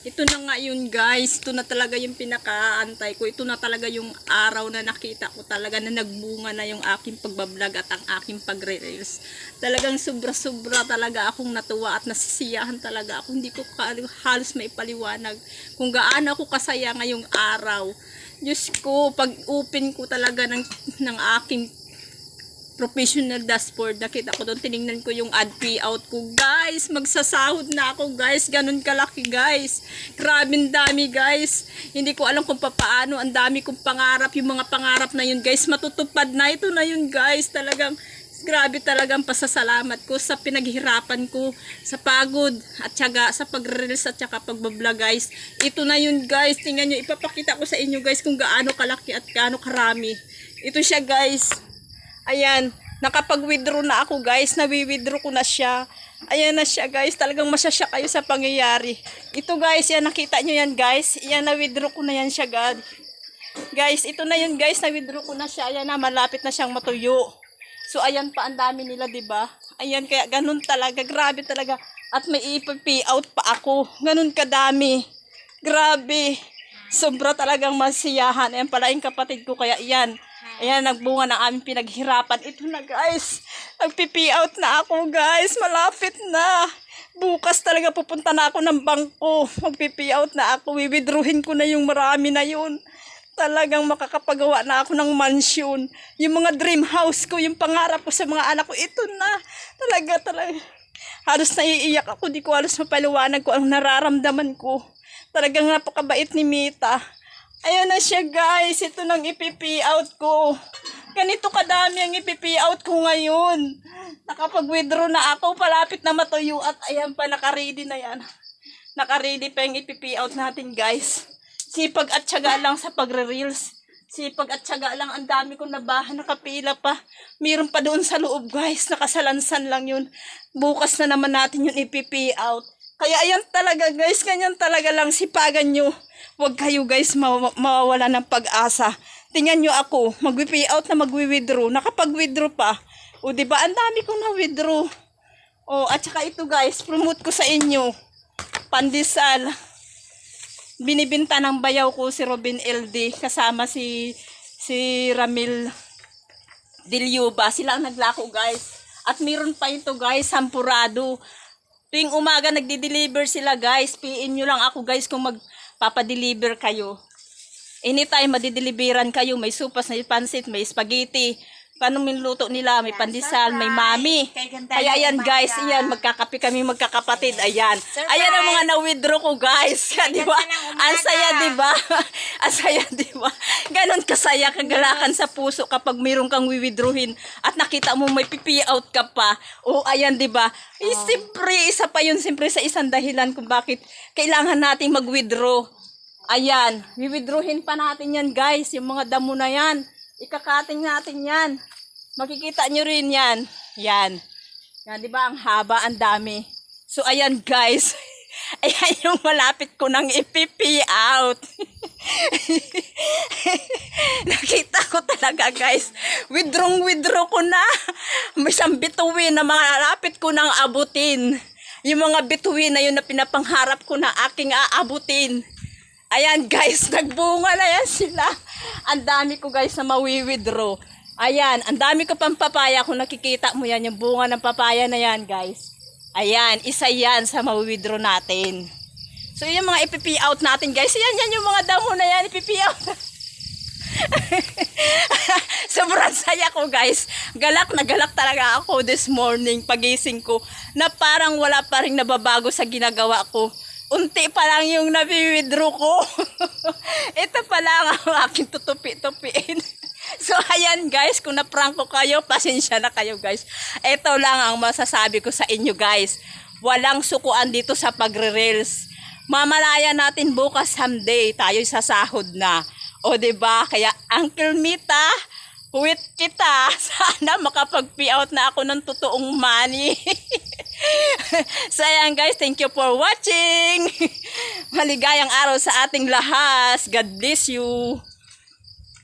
Ito na nga yun guys. Ito na talaga yung pinakaantay ko. Ito na talaga yung araw na nakita ko talaga na nagbunga na yung aking pagbablog at ang aking pagre-reels. Talagang sobra-sobra talaga akong natuwa at nasisiyahan talaga ako. Hindi ko halos maipaliwanag kung gaano ako kasaya ngayong araw. Diyos ko, pag open ko talaga ng, ng aking professional dashboard. Nakita ko doon, tiningnan ko yung ad payout ko. Guys, magsasahod na ako guys. Ganun kalaki guys. Grabe dami guys. Hindi ko alam kung papaano. Ang dami kong pangarap. Yung mga pangarap na yun guys, matutupad na. Ito na yun guys. Talagang grabe talagang pasasalamat ko sa pinaghirapan ko, sa pagod at syaga, sa pag-reels at saka pagbablog guys. Ito na yun guys. Tingnan nyo, ipapakita ko sa inyo guys kung gaano kalaki at gaano karami. Ito siya guys. Ayan, nakapag-withdraw na ako guys. Nawi-withdraw ko na siya. Ayan na siya guys. Talagang masasya kayo sa pangyayari. Ito guys, yan nakita nyo yan guys. Yan na-withdraw ko na yan siya guys. Guys, ito na yun guys. Na-withdraw ko na siya. Ayan na, malapit na siyang matuyo. So ayan pa ang dami nila, 'di ba? Ayan kaya ganun talaga, grabe talaga. At may ipa-pay out pa ako. Ganun kadami. Grabe. Sobra talagang masiyahan. Ayan pala yung kapatid ko kaya iyan. Ayan, nagbunga ng aming pinaghirapan. Ito na guys. Nagpipi out na ako guys. Malapit na. Bukas talaga pupunta na ako ng bangko. Magpipi out na ako. Wiwithdrawin ko na yung marami na yun. Talagang makakapagawa na ako ng mansion. Yung mga dream house ko, yung pangarap ko sa mga anak ko, ito na. Talaga, talaga. Halos naiiyak ako. Di ko halos mapaliwanag ko anong nararamdaman ko. Talagang napakabait ni Mita. Ayan na siya guys. Ito nang ipipi out ko. Ganito kadami ang ipipi out ko ngayon. Nakapag-withdraw na ako. Palapit na matuyo. At ayan pa, nakaready na yan. Nakaready pa yung ipipi out natin guys. Sipag at tiyaga lang sa pagre-reels. Sipag at tiyaga lang. Ang dami kong nabahan. Nakapila pa. Meron pa doon sa loob guys. Nakasalansan lang yun. Bukas na naman natin yung ipipi out. Kaya ayan talaga guys. Ganyan talaga lang. Sipagan nyo. Huwag kayo guys ma- mawawala ng pag-asa. Tingnan nyo ako. Mag-pay out na mag-withdraw. Nakapag-withdraw pa. O di ba Ang dami kong na-withdraw. O at saka ito guys. Promote ko sa inyo. Pandesal binibinta ng bayaw ko si Robin LD kasama si si Ramil Dilyuba. Sila ang naglako guys. At meron pa ito guys, sampurado. Tuwing umaga nagdi-deliver sila guys. PN nyo lang ako guys kung magpapadeliver kayo. Anytime madideliveran kayo. May supas, may pansit, may spaghetti. Paano minuluto nila? May pandesal, may mami. Kaya yan guys, yan, magkakape kami magkakapatid. Ayan. Ayan ang mga na-withdraw ko guys. di ba? Ang saya, di ba? ang saya, di ba? Ganon kasaya, kagalakan sa puso kapag mayroon kang wiwithdrawin at nakita mo may pipi out ka pa. O ayan, di ba? Eh, siyempre, isa pa yun, siyempre sa isang dahilan kung bakit kailangan nating mag-withdraw. Ayan, wiwithdrawin pa natin yan guys, yung mga damo na yan. Ikakating natin yan. Makikita nyo rin yan. Yan. Yan, di ba? Ang haba, ang dami. So, ayan guys. Ayan yung malapit ko nang ipipi out. Nakita ko talaga guys. Withdraw, withdraw ko na. May isang bituin na malapit ko nang abutin. Yung mga bituin na yun na pinapangharap ko na aking aabutin. Ayan guys, nagbunga na yan sila. Ang dami ko guys na mawi-withdraw. Ayan, ang dami ko pang papaya. Kung nakikita mo yan, yung bunga ng papaya na yan guys. Ayan, isa yan sa mawi-withdraw natin. So yung mga ipipi out natin guys. Yan, yan yung mga damo na yan, ipipi out. Sobrang saya ko guys. Galak na galak talaga ako this morning pagising ko na parang wala pa rin nababago sa ginagawa ko. Unti pa lang yung nabi-withdraw ko. Ito pa lang ang aking tutupi-tupiin. So ayan guys, kung na-prank ko kayo, pasensya na kayo guys. Ito lang ang masasabi ko sa inyo guys. Walang sukuan dito sa pagre-reels. Mamalaya natin bukas someday, tayo'y sasahod na. O ba? Kaya Uncle Mita, with kita, sana makapag-pay out na ako ng totoong money. so ayan guys, thank you for watching. Maligayang araw sa ating lahat. God bless you.